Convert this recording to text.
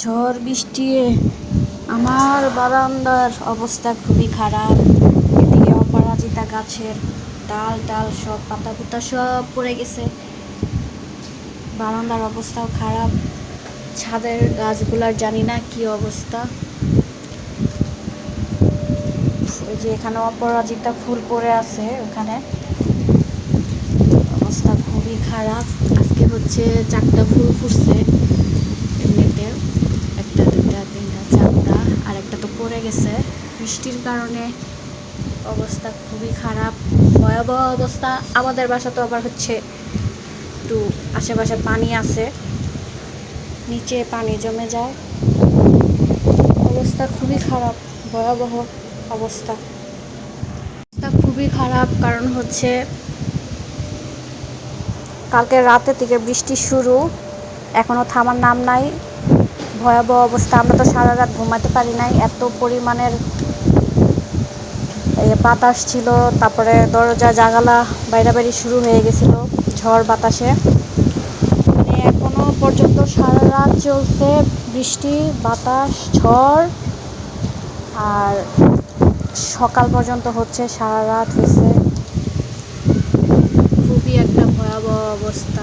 ঝড় বৃষ্টি, আমার বারান্দার অবস্থা খুবই খারাপ। এদিকে অপরাজিতা গাছের ডাল ডাল সব পাতা পুতা সব পড়ে গেছে। বারান্দার অবস্থাও খারাপ। ছাদের গাছগুলার জানি না কি অবস্থা। ওই যে এখানে অপরাজিতা ফুল পড়ে আছে ওখানে। অবস্থা খুবই খারাপ। আজকে হচ্ছে চারটা ফুল ফুটছে এমনিতে একটা দুটা তিনটা চারটা আর একটা তো পড়ে গেছে। বৃষ্টির কারণে অবস্থা খুবই খারাপ। ভয়াবহ অবস্থা। আমাদের বাসা তো আবার হচ্ছে একটু আশেপাশে পানি আছে। নিচে পানি জমে যায়। অবস্থা খুবই খারাপ। ভয়াবহ অবস্থা। অবস্থা খুবই খারাপ কারণ হচ্ছে কালকে রাতে থেকে বৃষ্টি শুরু। এখনও থামার নাম নাই। ভয়াবহ অবস্থা। আমরা তো সারা রাত ঘুমাতে পারি নাই। এত পরিমাণের বাতাস ছিল, তারপরে দরজা জাগালা বাইরাবাড়ি শুরু হয়ে গেছিল, ঝড় বাতাসে। মানে এখনও পর্যন্ত সারা রাত চলছে বৃষ্টি, বাতাস, ঝড়, আর সকাল পর্যন্ত হচ্ছে, সারা রাত হয়েছে। খুবই একটা ভয়াবহ অবস্থা।